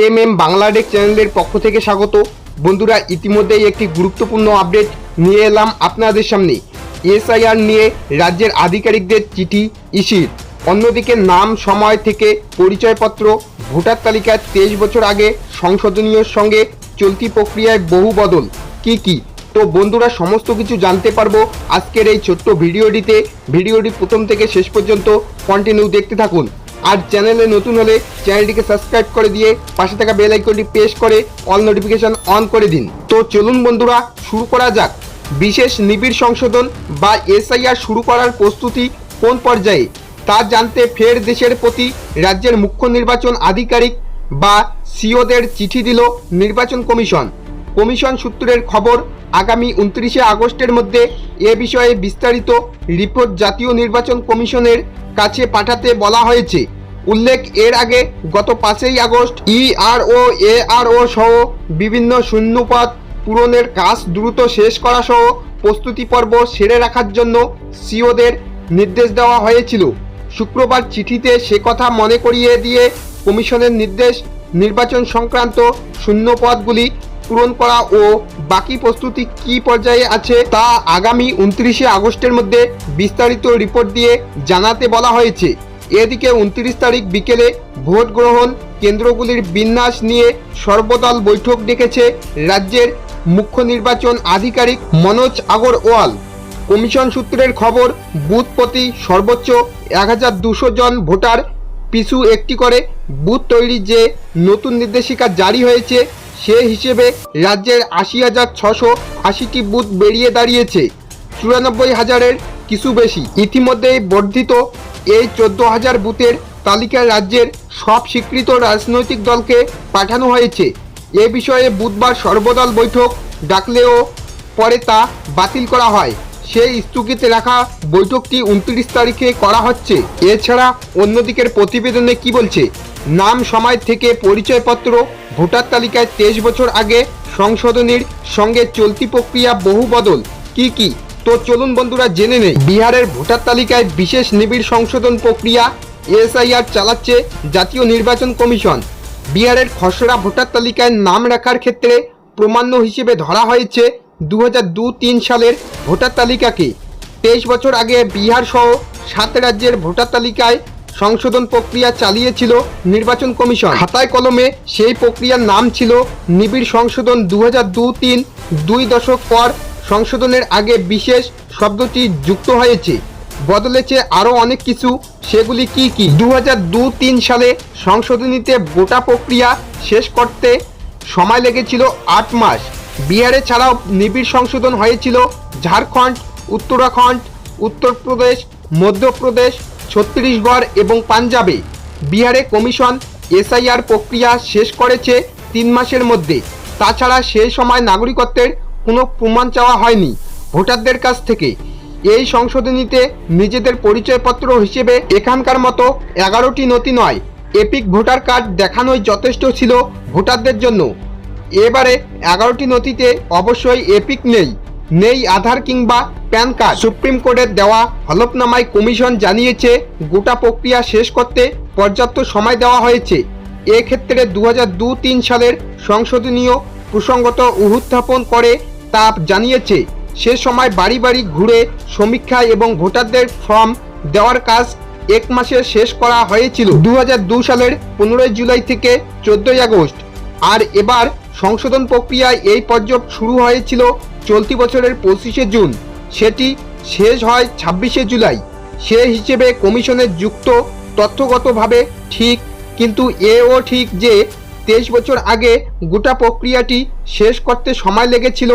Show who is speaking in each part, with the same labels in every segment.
Speaker 1: M M Bangladesh চ্যানেলের পক্ষ থেকে স্বাগত। বন্ধুরা, ইতিমধ্যেই একটি গুরুত্বপূর্ণ আপডেট নিয়ে এলাম আপনাদের সামনে। এসআইআর নিয়ে রাজ্যের আধিকারিকদের চিঠি, ইসির। অন্যদিকে নাম, সময় থেকে পরিচয়পত্র, ভোটার তালিকায় তেইশ বছর আগে সংশোধনীয় সঙ্গে চলতি প্রক্রিয়ায় বহু বদল। কি কি? তো বন্ধুরা, সমস্ত কিছু জানতে পারব আজকের এই ছোট্ট ভিডিওটিতে। ভিডিওটি প্রথম থেকে শেষ পর্যন্ত কন্টিনিউ দেখতে থাকুন। আর চ্যানেলে নতুন হলে চ্যানেলটিকে সাবস্ক্রাইব করে দিয়ে পাশে থাকা বেল আইকনটি প্রেস করে অল নোটিফিকেশন অন করে দিন। তো চলুন বন্ধুরা, শুরু করা যাক। বিশেষ নিবিড় সংশোধন বা এসআইআর শুরু করার প্রস্তুতি কোন পর্যায়ে? তা জানতে ফের দেশের প্রতি রাজ্যের মুখ্য নির্বাচন আধিকারিক বা সিওদের চিঠি দিল নির্বাচন কমিশন। কমিশন সূত্রের খবর, আগামী উনত্রিশে আগস্টের মধ্যে এ বিষয়ে বিস্তারিত রিপোর্ট জাতীয় নির্বাচন কমিশনের কাছে পাঠাতে বলা হয়েছে। উল্লেখ এর আগে গত পাঁচই আগস্ট ইআরও এআরও সহ বিভিন্ন শূন্যপদ পূরণের কাজ দ্রুত শেষ করা সহ প্রস্তুতি পর্ব সেরে রাখার জন্য সিওদের নির্দেশ দেওয়া হয়েছিল। শুক্রবার চিঠিতে সে কথা মনে করিয়ে দিয়ে কমিশনের নির্দেশ, নির্বাচন সংক্রান্ত শূন্য পদগুলি পূরণ করা ও বাকি প্রস্তুতি কি পর্যায়ে আছে তা আগামী উনত্রিশে আগস্টের মধ্যে বিস্তারিত রিপোর্ট দিয়ে জানাতে বলা হয়েছে। এদিকে উনত্রিশ তারিখ বিকেলে ভোট গ্রহণ কেন্দ্রগুলির বিন্যাস নিয়ে সর্বদল বৈঠক ডেকেছে রাজ্যের মুখ্য নির্বাচন আধিকারিক মনোজ আগরওয়াল। কমিশন সূত্রের খবর, বুথ প্রতি সর্বোচ্চ এক হাজার দুশো জন ভোটার পিছু একটি করে বুথ তৈরি যে নতুন নির্দেশিকা জারি হয়েছে সে হিসেবে রাজ্যের আশি হাজার ছশো আশিটি বুথ বেরিয়ে দাঁড়িয়েছে। চুরানব্বই হাজারের কিছু বেশি। ইতিমধ্যেই বর্ধিত এই চোদ্দ হাজার বুথের তালিকা রাজ্যের সব স্বীকৃত রাজনৈতিক দলকে পাঠানো হয়েছে। এ বিষয়ে বুধবার সর্বদল বৈঠক ডাকলেও পরে তা বাতিল করা হয়। সেই স্থগিত রাখা বৈঠকটি উনত্রিশ তারিখে করা হচ্ছে। এছাড়া অন্যদিকের প্রতিবেদনে কি বলছে? নাম সময় থেকে পরিচয়পত্র, ভোটার তালিকায় তেইশ বছর আগে সংশোধনীর সঙ্গে চলতি প্রক্রিয়া বহু বদল। কি কি? তো চলুন বন্ধুরা জেনে নেই। বিহারের ভোটার তালিকায় বিশেষ নিবিড় সংশোধন প্রক্রিয়া এসআইআর চালাচ্ছে জাতীয় নির্বাচন কমিশন। বিহারের খসড়া ভোটার তালিকায় নাম রাখার ক্ষেত্রে প্রমাণ্য হিসেবে ধরা হয়েছে দু হাজার সালের ভোটার তালিকাকে। তেইশ বছর আগে বিহার সহ সাত রাজ্যের ভোটার তালিকায় সংশোধন প্রক্রিয়া চালিয়েছিল নির্বাচন কমিশন। খাতায় কলমে সেই প্রক্রিয়ার নাম ছিল নিবিড় সংশোধন দু হাজার দু তিন, দুই দশক পর সংশোধনের আগে বিশেষ শব্দটি যুক্ত হয়েছে। বদলেছে আরও অনেক কিছু, সেগুলি কি কি? দু হাজার দু তিন সালে সংশোধনীতে গোটা প্রক্রিয়া শেষ করতে সময় লেগেছিল আট মাস। বিহারে ছাড়াও নিবিড় সংশোধন হয়েছিল ঝাড়খণ্ড, উত্তরাখণ্ড, উত্তরপ্রদেশ, মধ্যপ্রদেশ ছত্তিশগড় এবং পাঞ্জাবে বিহারে কমিশন এসআইআর প্রক্রিয়া শেষ করেছে তিন মাসের মধ্যে। তাছাড়া সেই সময় নাগরিকত্বের কোনো প্রমাণ চাওয়া হয়নি ভোটারদের কাছ থেকে। এই সংশোধনীতে নিজেদের পরিচয়পত্র হিসেবে এখানকার মতো এগারোটি নথি নয়, এপিক ভোটার কার্ড দেখানোই যথেষ্ট ছিল ভোটারদের জন্য। এবারে এগারোটি নথিতে অবশ্যই এপিক নেই। নেই আধার কিংবা প্যান কার্ড। সুপ্রিম কোর্টের দেওয়া হলফনামায় কমিশন জানিয়েছে, গোটা প্রক্রিয়া শেষ করতে পর্যাপ্ত সময় দেওয়া হয়েছে। এক্ষেত্রে দু হাজার দু তিন সালের সংশোধনীয় প্রসঙ্গত উত্থাপন করে তা জানিয়েছে। সে সময় বাড়ি বাড়ি ঘুরে সমীক্ষা এবং ভোটারদের ফর্ম দেওয়ার কাজ এক মাসে শেষ করা হয়েছিল। দু সালের পনেরোই জুলাই থেকে চোদ্দই আগস্ট। আর এবার সংশোধন প্রক্রিয়ায় এই পর্যব শুরু হয়েছিল চলতি বছরের পঁচিশে জুন। সেটি শেষ হয় ছাব্বিশে জুলাই। সে হিসেবে কমিশনের যুক্ত, তথ্যগতভাবে ঠিক, কিন্তু এও ঠিক যে তেইশ বছর আগে গোটা প্রক্রিয়াটি শেষ করতে সময় লেগেছিল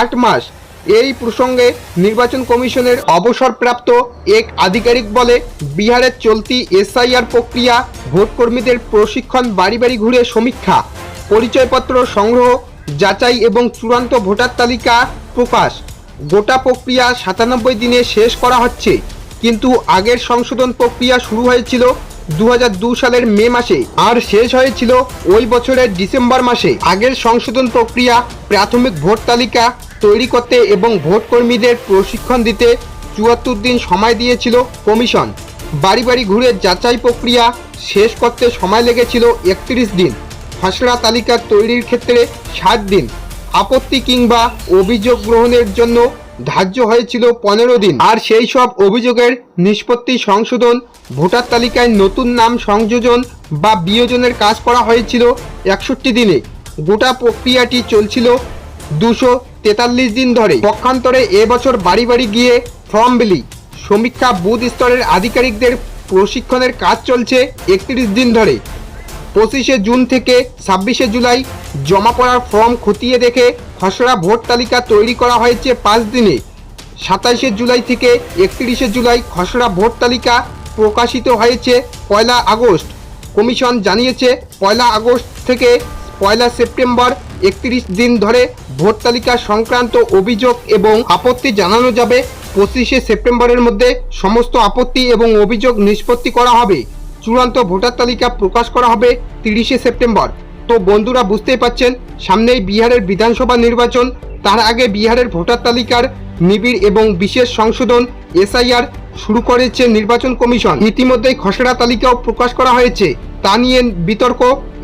Speaker 1: আট মাস। এই প্রসঙ্গে নির্বাচন কমিশনের অবসরপ্রাপ্ত এক আধিকারিক বলে বিহারের চলতি এসআইআর প্রক্রিয়া ভোটকর্মীদের প্রশিক্ষণ বাড়ি বাড়ি ঘুরে সমীক্ষা, পরিচয়পত্র সংগ্রহ যাচাই এবং চূড়ান্ত ভোটার তালিকা প্রকাশ। গোটা প্রক্রিয়া সাতানব্বই দিনে শেষ করা হচ্ছে। কিন্তু আগের সংশোধন প্রক্রিয়া শুরু হয়েছিল দু সালের মে মাসে আর শেষ হয়েছিল ওই বছরের ডিসেম্বর মাসে। আগের সংশোধন প্রক্রিয়া প্রাথমিক ভোট তালিকা তৈরি করতে এবং ভোট কর্মীদের প্রশিক্ষণ দিতে চুয়াত্তর দিন সময় দিয়েছিল কমিশন। বাড়ি বাড়ি ঘুরে যাচাই প্রক্রিয়া শেষ করতে সময় লেগেছিল একত্রিশ দিন। খসড়া তালিকা তৈরির ক্ষেত্রে সাত দিন, আপত্তি কিংবা অভিযোগ গ্রহণের জন্য ধার্য হয়েছিল পনেরো দিন। আর সেই সব অভিযোগের নিষ্পত্তি সংশোধন, ভোটার তালিকায় নতুন নাম সংযোজন বা বিয়োজনের কাজ করা হয়েছিল একষট্টি দিনে। গোটা প্রক্রিয়াটি চলছিল দুশো তেতাল্লিশ দিন ধরে। পক্ষান্তরে এবছর বাড়ি বাড়ি গিয়ে ফর্ম বিলি, সমীক্ষা বুথ স্তরের আধিকারিকদের প্রশিক্ষণের কাজ চলছে একত্রিশ দিন ধরে। পঁচিশে জুন থেকে ছাব্বিশে জুলাই জমা পড়ার ফর্ম খতিয়ে দেখে খসড়া ভোট তালিকা তৈরি করা হয়েছে পাঁচ দিনে। সাতাইশে জুলাই থেকে একত্রিশে জুলাই খসড়া ভোট তালিকা প্রকাশিত হয়েছে পয়লা আগস্ট। কমিশন জানিয়েছে পয়লা আগস্ট থেকে পয়লা সেপ্টেম্বর একত্রিশ দিন ধরে ভোট তালিকা সংক্রান্ত অভিযোগ এবং আপত্তি জানানো যাবে। পঁচিশে সেপ্টেম্বরের মধ্যে সমস্ত আপত্তি এবং অভিযোগ নিষ্পত্তি করা হবে। চূড়ান্ত ভোটার তালিকা প্রকাশ করা হবে তিরিশে সেপ্টেম্বর। তো বন্ধুরা বুঝতেই পাচ্ছেন, সামনেই বিহারের বিধানসভা নির্বাচন, তার আগে বিহারের ভোটার তালিকার নিবিড় এবং বিশেষ সংশোধন, এসআইআর, শুরু করেছে নির্বাচন কমিশন। ইতিমধ্যেই খসড়া তালিকাও প্রকাশ করা হয়েছে। তা নিয়ে বিতর্ক,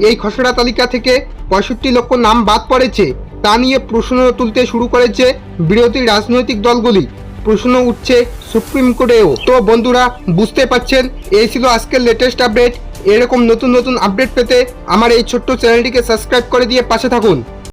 Speaker 1: এই খসড়া তালিকা থেকে পঁয়ষট্টি লক্ষ নাম বাদ পড়েছে। তা নিয়ে প্রশ্ন তুলতে শুরু করেছে বিরোধী রাজনৈতিক দলগুলি। প্রশ্ন উঠছে সুপ্রিম কোর্টেও। তো বন্ধুরা, বুঝতে পাচ্ছেন এই ছিল আজকের লেটেস্ট আপডেট এরকম নতুন নতুন আপডেট পেতে আমার এই ছোট্ট চ্যানেলটিকে সাবস্ক্রাইব করে দিয়ে পাশে থাকুন।